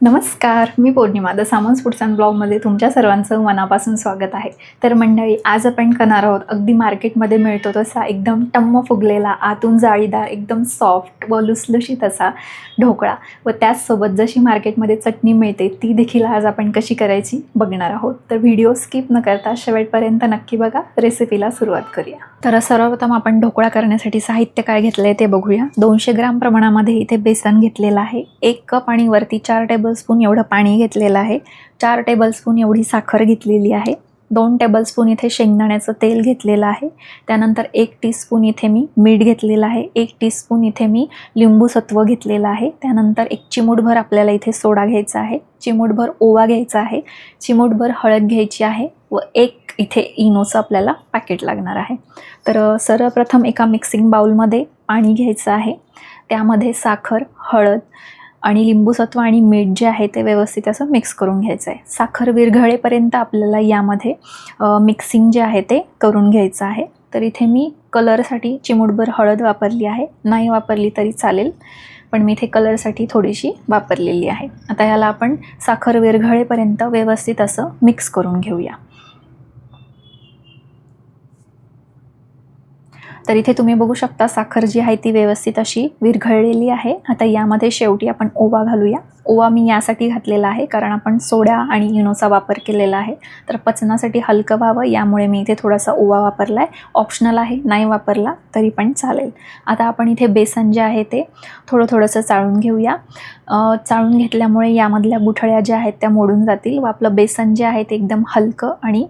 नमस्कार मी पौर्णिमा द सामन्स फूड्स अँड ब्लॉगमध्ये तुमच्या सर्वांचं मनापासून स्वागत आहे. तर मंडळी आज आपण करणार आहोत अगदी मार्केटमध्ये मिळतो तसा एकदम टम्म फुगलेला आतून जाळीदार एकदम सॉफ्ट व लुसलुशीत असा ढोकळा. व त्याचसोबत जशी मार्केटमध्ये चटणी मिळते ती देखील आज आपण कशी करायची बघणार आहोत. तर व्हिडिओ स्किप न करता शेवटपर्यंत नक्की बघा. रेसिपीला सुरुवात करूया. तर सर्वप्रथम आपण ढोकळा करण्यासाठी साहित्य काय घेतलं आहे ते बघूया. दोनशे ग्राम प्रमाणामध्ये इथे बेसन घेतलेलं आहे. एक कप आणि वरती चार टेबल टेबलस्पून एवढं पाणी घेतलेलं आहे. चार टेबलस्पून एवढी साखर घेतलेली आहे. दोन टेबलस्पून इथे शेंगदाण्याचं तेल घेतलेलं आहे. त्यानंतर एक टीस्पून इथे मी मीठ घेतलेलं आहे. एक टीस्पून इथे मी लिंबूसत्व घेतलेलं आहे. त्यानंतर एक चिमूटभर आपल्याला इथे सोडा घ्यायचा आहे. चिमूटभर ओवा घ्यायचा आहे. चिमूटभर हळद घ्यायची आहे व एक इथे इनोचं आपल्याला पॅकेट लागणार आहे. तर सर्वप्रथम एका मिक्सिंग बाउलमध्ये पाणी घ्यायचं आहे. त्यामध्ये साखर हळद आणि लिंबूसत्व आणि मीठ जे आहे ते व्यवस्थित असं मिक्स करून घ्यायचं आहे साखर विरघळेपर्यंत आपल्याला यामध्ये मिक्सिंग जे आहे ते करून घ्यायचं आहे. तर इथे मी कलरसाठी चिमूटभर हळद वापरली आहे. नाही वापरली तरी चालेल पण मी इथे कलरसाठी थोडीशी वापरलेली आहे. आता याला आपण साखर विरघळेपर्यंत व्यवस्थित असं मिक्स करून घेऊया. तर इथे तुम्ही बघू शकता साखर जी आहे ती व्यवस्थित अशी विरघळलेली आहे. आता यामध्ये शेवटी आपण ओवा घालूया. ओवा मी यासाठी घातलेला आहे कारण आपण सोड्या आणि इनोचा वापर केलेला आहे. तर पचनासाठी हलकं व्हावं यामुळे मी इथे थोडासा ओवा वापरला आहे ऑप्शनल आहे नाही वापरला तरी पण चालेल. आता आपण इथे बेसन जे आहे ते थोडं थोडंसं चाळून घेऊया. चाळून घेतल्यामुळे यामधल्या गुठळ्या ज्या आहेत त्या मोडून जातील व आपलं बेसन जे आहे ते एकदम हलकं आणि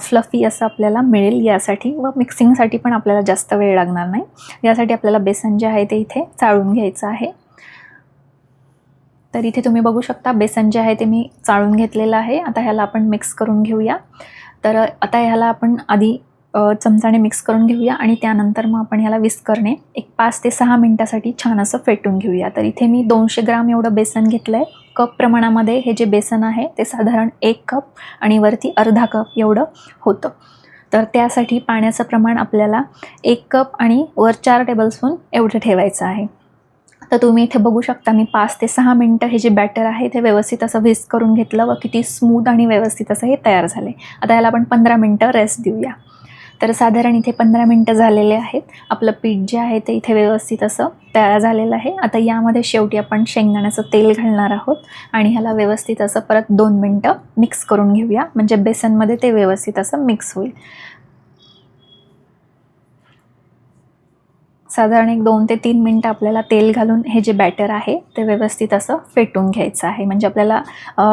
फ्लफी असं आपल्याला मिळेल यासाठी व मिक्सिंगसाठी पण आपल्याला जास्त वेळ लागणार नाही. यासाठी आपल्याला बेसन जे आहे ते इथे चाळून घ्यायचं आहे. तर इथे तुम्ही बघू शकता बेसन जे आहे ते मी चाळून घेतलेलं आहे. आता ह्याला आपण मिक्स करून घेऊया. तर आता ह्याला आपण आधी चमचाने मिक्स करून घेऊया आणि त्यानंतर मग आपण ह्याला विस्करणे एक पाच ते सहा मिनटासाठी छान असं फेटून घेऊया. तर इथे मी दोनशे ग्राम एवढं बेसन घेतलं आहे कप प्रमाणामध्ये हे जे बेसन आहे ते साधारण एक कप आणि वरती अर्धा कप एवढं होतं. तर त्यासाठी पाण्याचं प्रमाण आपल्याला एक कप आणि वर चार टेबलस्पून एवढं ठेवायचं आहे. तर तुम्ही इथे बघू शकता मी पाच ते सहा मिनटं हे जे बॅटर आहे ते व्यवस्थित असं व्हिस्क करून घेतलं व किती स्मूथ आणि व्यवस्थित असं हे तयार झाले. आता याला आपण पंधरा मिनटं रेस्ट देऊया. तर साधारण इथे पंधरा मिनटं झालेले आहेत. आपलं पीठ जे आहे ते इथे व्यवस्थित असं तयार झालेलं आहे. आता यामध्ये शेवटी आपण शेंगदाण्याचं तेल घालणार आहोत आणि ह्याला व्यवस्थित असं परत दोन मिनटं मिक्स करून घेऊया. म्हणजे बेसनमध्ये ते व्यवस्थित असं मिक्स होईल. साधारण एक दोन ते तीन मिनटं आपल्याला तेल घालून हे जे बॅटर आहे ते व्यवस्थित असं फेटून घ्यायचं आहे. म्हणजे आपल्याला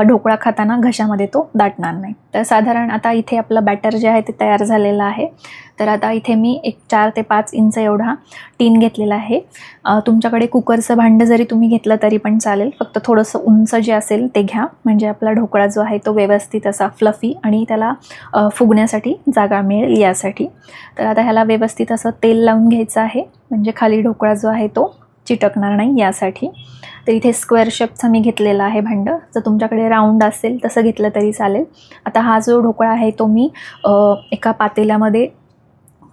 ढोकळा खाताना घशामध्ये तो दाटणार नाही. तर साधारण आता इथे आपलं बॅटर जे आहे ते तयार झालेलं आहे. तर आता इथे मी एक चार ते पाच इंच एवढा टीन घेतलेला आहे. तुमच्याकडे कुकरचं भांडं जरी तुम्ही घेतलं तरी पण चालेल. फक्त थोडंसं उंच जे असेल ते घ्या. म्हणजे आपला ढोकळा जो आहे तो व्यवस्थित असा फ्लफी आणि त्याला फुगण्यासाठी जागा मिळेल यासाठी. तर आता ह्याला व्यवस्थित असं तेल लावून घ्यायचं आहे. म्हणजे खाली ढोकळा जो आहे तो चिटकणार नाही यासाठी. तर इथे स्क्वेअर शेपचं मी घेतलेला आहे भांडं. जर तुमच्याकडे राऊंड असेल तसं घेतलं तरी चालेल. आता हा जो ढोकळा आहे तो मी एका पातेल्यामध्ये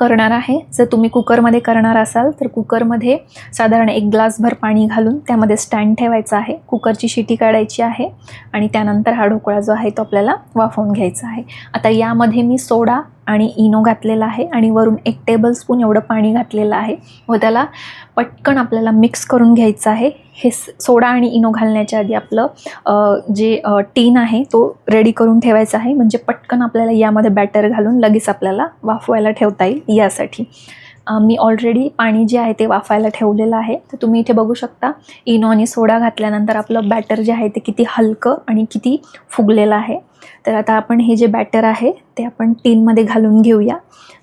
करणार आहे. जर तुम्ही कुकरमध्ये करणार असाल तर कुकरमध्ये साधारण एक ग्लासभर पाणी घालून त्यामध्ये स्टँड ठेवायचा आहे. कुकरची शिटी काढायची आहे आणि त्यानंतर हा ढोकळा जो आहे तो आपल्याला वाफवून घ्यायचा आहे. आता यामध्ये मी सोडा आणि इनो घातलेला आहे आणि वरून एक टेबलस्पून एवढं पाणी घातलेलं आहे. व त्याला पटकन आपल्याला मिक्स करून घ्यायचं आहे. हे सोडा आणि इनो घालण्याच्या आधी आपलं जे टीन आहे तो रेडी करून ठेवायचा आहे. म्हणजे पटकन आपल्याला यामध्ये बॅटर घालून लगेच आपल्याला वाफवायला ठेवता येईल यासाठी. मी ऑलरेडी पाणी जे आहे ते वाफायला ठेवलेलं आहे. तर तुम्ही इथे बघू शकता इनो आणि सोडा घातल्यानंतर आपलं बॅटर जे आहे ते किती हलकं आणि किती फुगलेलं आहे. तर आता आपण हे जे बॅटर आहे ते आपण टीनमध्ये घालून घेऊया.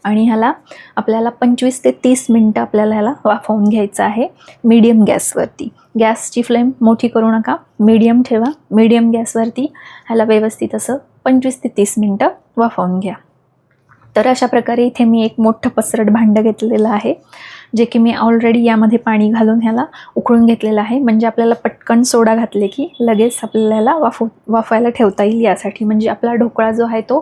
आणि ह्याला आपल्याला पंचवीस ते तीस मिनटं आपल्याला ह्याला वाफवून घ्यायचं आहे मीडियम गॅसवरती गॅसची फ्लेम मोठी करू नका मीडियम ठेवा मीडियम गॅसवरती ह्याला व्यवस्थित असं पंचवीस ते तीस मिनटं वाफवून घ्या. तर अशा प्रकारे इथे मी एक मोठं पसरट भांडं घेतलेलं आहे जे की मी ऑलरेडी यामध्ये पाणी घालून ह्याला उकळून घेतलेलं आहे. म्हणजे आपल्याला पटकन सोडा घातले की लगेच आपल्याला वाफव वाफायला ठेवता येईल यासाठी. म्हणजे आपला ढोकळा जो आहे तो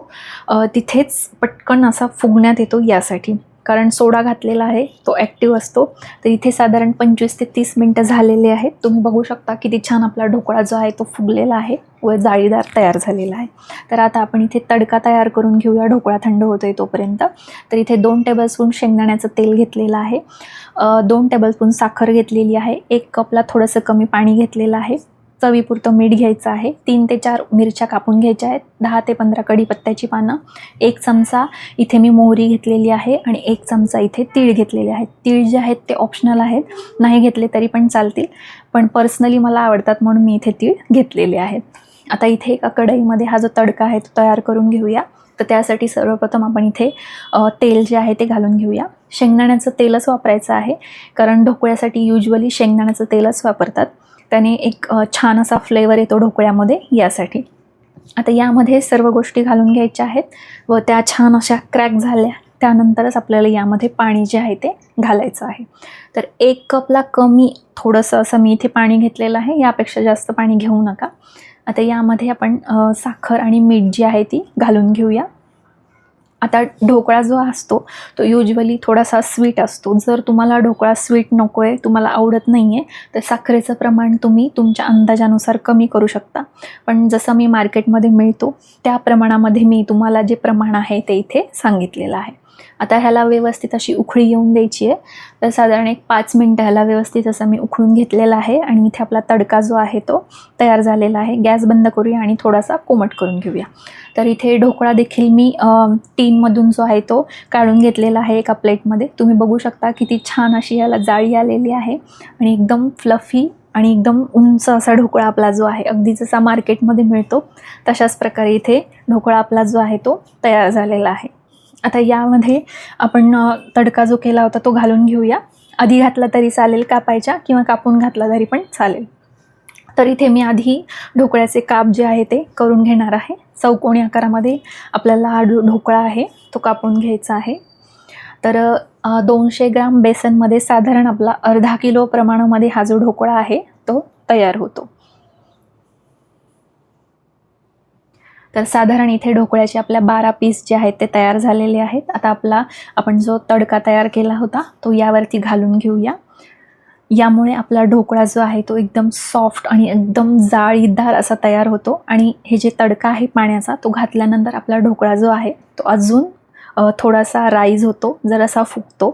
तिथेच पटकन असा फुगण्यात येतो यासाठी. कारण सोडा घातलेला आहे तो ॲक्टिव्ह असतो. तर इथे साधारण पंचवीस ते तीस मिनटं झालेले आहेत. तुम्ही बघू शकता किती छान आपला ढोकळा जो आहे तो फुगलेला आहे व जाळीदार तयार झालेला आहे. तर आता आपण इथे तडका तयार करून घेऊया. ढोकळा थंड होतोय तोपर्यंत. तर इथे दोन टेबलस्पून शेंगदाण्याचं तेल घेतलेलं आहे. दोन टेबलस्पून साखर घेतलेली आहे. एक कपला थोडंसं कमी पाणी घेतलेलं आहे. चवीपुरतं मीठ घ्यायचं आहे. तीन ते चार मिरच्या कापून घ्यायच्या आहेत. दहा ते पंधरा कढीपत्त्याची पानं एक चमचा इथे मी मोहरी घेतलेली आहे आणि एक चमचा इथे तीळ घेतलेले आहेत. तीळ जे आहेत ते ऑप्शनल आहेत. नाही घेतले तरी पण चालतील. पण पर्सनली मला आवडतात म्हणून मी इथे तीळ घेतलेले आहेत. आता इथे एका कढईमध्ये हा जो तडका आहे तो तयार करून घेऊया. तर त्यासाठी सर्वप्रथम आपण इथे तेल जे आहे ते घालून घेऊया. शेंगदाण्याचं तेलच वापरायचं आहे कारण ढोकळ्यासाठी युजली शेंगदाण्याचं तेलच वापरतात. त्याने एक छान असा फ्लेवर येतो ढोकळ्यामध्ये यासाठी. आता यामध्ये सर्व गोष्टी घालून घ्यायच्या आहेत व त्या छान अशा क्रॅक झाल्या त्यानंतरच आपल्याला यामध्ये पाणी जे आहे ते घालायचं आहे. तर एक कपला कमी थोडंसं असं मी इथे पाणी घेतलेलं आहे यापेक्षा जास्त पाणी घेऊ नका. आता यामध्ये आपण साखर आणि मीठ जी आहे ती घालून घेऊया. आता ढोकळा जो असतो तो युजली थोडासा स्वीट असतो. जर तुम्हाला ढोकळा स्वीट नको आहे तुम्हाला आवडत नाही आहे तर साखरेचं प्रमाण तुम्ही तुमच्या अंदाजानुसार कमी करू शकता. पण जसं मी मार्केटमध्ये मिळतो त्या प्रमाणामध्ये मी तुम्हाला जे प्रमाण आहे ते इथे सांगितलेलं आहे. आता ह्याला व्यवस्थित अशी उखळी येऊन द्यायची आहे. तर साधारण एक पाच मिनटं ह्याला व्यवस्थित असं मी उखळून घेतलेला आहे आणि इथे आपला तडका जो आहे तो तयार झालेला आहे. गॅस बंद करूया आणि थोडासा कोमट करून घेऊया. तर इथे ढोकळा देखील मी टीनमधून जो आहे तो काढून घेतलेला आहे एका प्लेटमध्ये. तुम्ही बघू शकता किती छान अशी ह्याला जाळी आलेली आहे आणि एकदम फ्लफी आणि एकदम उंच असा ढोकळा आपला जो आहे अगदी जसा मार्केटमध्ये मिळतो तशाच प्रकारे इथे ढोकळा आपला जो आहे तो तयार झालेला आहे. आता यामध्ये आपण तडका जो केला होता तो घालून घेऊया. आधी घातला तरी चालेल कापायच्या किंवा कापून घातला तरी पण चालेल. तर इथे मी आधी ढोकळ्याचे काप जे आहे ते करून घेणार आहे. चौकोनी आकारामध्ये आपल्याला हा ढोकळा आहे तो कापून घ्यायचा आहे. तर दोनशे ग्राम बेसनमध्ये साधारण आपला अर्धा किलो प्रमाणामध्ये हा जो ढोकळा आहे तो तयार होतो. तर साधारण इथे ढोकळ्याचे आपल्या बारा पीस जे आहेत ते तयार झालेले आहेत. आता आपला आपण जो तडका तयार केला होता तो यावरती घालून घेऊया. यामुळे आपला ढोकळा जो आहे तो एकदम सॉफ्ट आणि एकदम जाळीदार असा तयार होतो. आणि हे जे तडका आहे पाण्याचा तो घातल्यानंतर आपला ढोकळा जो आहे तो अजून थोडासा राईज होतो जरासा फुगतो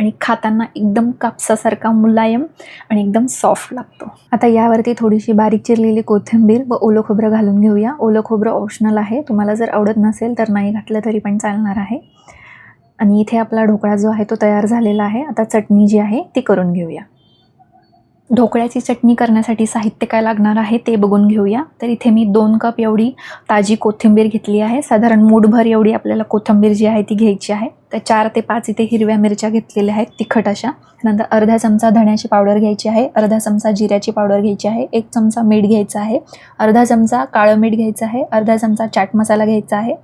आणि खाताना एकदम कापसासारखा मुलायम आणि एकदम सॉफ्ट लागतो. आता यावरती थोडीशी बारीक चिरलेली कोथिंबीर व ओलं खोबरं घालून घेऊया. ओलं खोबरं ऑप्शनल आहे. तुम्हाला जर आवडत नसेल तर नाही घातलं तरी पण चालणार आहे. आणि इथे आपला ढोकळा जो आहे तो तयार झालेला आहे. आता चटणी जी आहे ती करून घेऊया. ढोकळ्याची चटणी करण्यासाठी साहित्य काय लागणार आहे ते बघून घेऊया. तर इथे मी दोन कप एवढी ताजी कोथिंबीर घेतली आहे. साधारण मूठभर एवढी आपल्याला कोथिंबीर जी आहे ती घ्यायची आहे. तर चार ते पाच इथे हिरव्या मिरच्या घेतलेल्या आहेत तिखट अशा. नंतर अर्धा चमचा धण्याची पावडर घ्यायची आहे. अर्धा चमचा जिऱ्याची पावडर घ्यायची आहे. एक चमचा मीठ घ्यायचा आहे. अर्धा चमचा काळं मीठ घ्यायचं आहे. अर्धा चमचा चाट मसाला घ्यायचा आहे.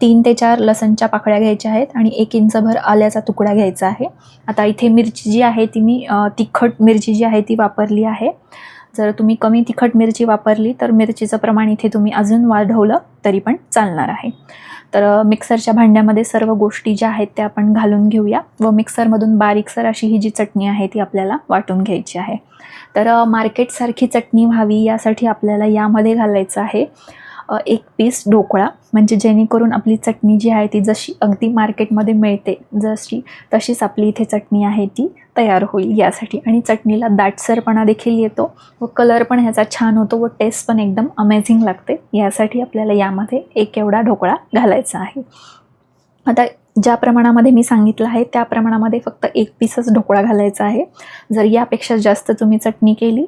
तीन ते चार लसणच्या पाकळ्या घ्यायच्या आहेत आणि एक इंचभर आल्याचा तुकडा घ्यायचा आहे. आता इथे मिरची जी आहे ती मी तिखट मिरची जी आहे ती वापरली आहे. जर तुम्ही कमी तिखट मिरची वापरली तर मिरचीचं प्रमाण इथे तुम्ही अजून वाढवलं तरी पण चालणार आहे. तर मिक्सरच्या भांड्यामध्ये सर्व गोष्टी ज्या आहेत त्या आपण घालून घेऊया व मिक्सरमधून बारीकसर अशी ही जी चटणी आहे ती आपल्याला वाटून घ्यायची आहे. तर मार्केटसारखी चटणी व्हावी यासाठी आपल्याला यामध्ये घालायचं आहे. एक पीस ढोकळा. म्हणजे जेणेकरून आपली चटणी जी आहे ती जशी अगदी मार्केटमध्ये मिळते जशी तशीच आपली इथे चटणी आहे ती तयार होईल यासाठी. आणि चटणीला दाटसरपणा देखील येतो व कलर पण ह्याचा छान होतो व टेस्ट पण एकदम अमेझिंग लागते. यासाठी आपल्याला यामध्ये एक एवढा ढोकळा घालायचा आहे. आता ज्या प्रमाणामध्ये मी सांगितलं आहे त्या प्रमाणामध्ये फक्त एक पीसच ढोकळा घालायचा आहे. जर यापेक्षा जास्त तुम्ही चटणी केली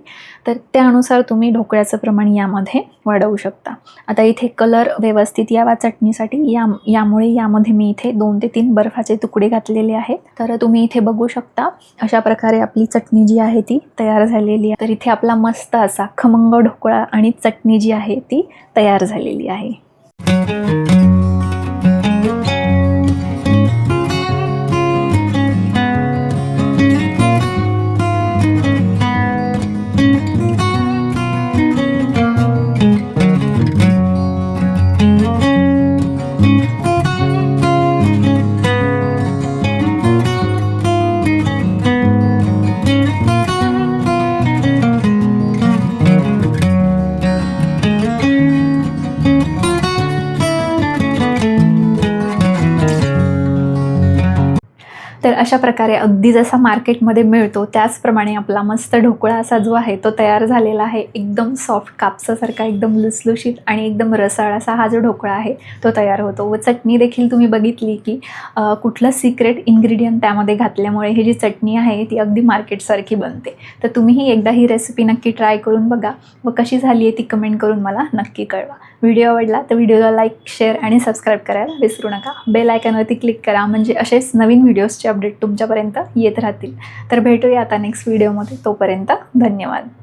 तर त्यानुसार तुम्ही ढोकळ्याचं प्रमाण यामध्ये वाढवू शकता. आता इथे कलर व्यवस्थित यावा चटणीसाठी. या यामुळे यामध्ये मी इथे दोन ते तीन बर्फाचे तुकडे घातलेले आहेत. तर तुम्ही इथे बघू शकता अशा प्रकारे आपली चटणी जी आहे ती तयार झालेली आहे. तर इथे आपला मस्त असा खमंग ढोकळा आणि चटणी जी आहे ती तयार झालेली आहे. तर अशा प्रकारे अगदी जसा मार्केटमध्ये मिळतो त्याचप्रमाणे आपला मस्त ढोकळा असा जो आहे तो तयार झालेला आहे. एकदम सॉफ्ट कापसासारखा एकदम लुसलुशीत आणि एकदम रसाळ असा हा जो ढोकळा आहे तो तयार होतो. व चटणी देखील तुम्ही बघितली की कुठलं सिक्रेट इन्ग्रेडियंट त्यामध्ये घातल्यामुळे ही जी चटणी आहे ती अगदी मार्केटसारखी बनते. तर तुम्हीही एकदा ही रेसिपी नक्की ट्राय करून बघा. व कशी झाली आहे ती कमेंट करून मला नक्की कळवा. व्हिडिओ आवडला तर व्हिडिओला लाईक शेअर आणि सबस्क्राईब करायला विसरू नका. बेल आयकॉनवरती क्लिक करा म्हणजे असेच नवीन व्हिडिओजचे अपडेट तुमच्यापर्यंत येत राहतील. तर भेटूया आता नेक्स्ट व्हिडिओमध्ये. तोपर्यंत धन्यवाद.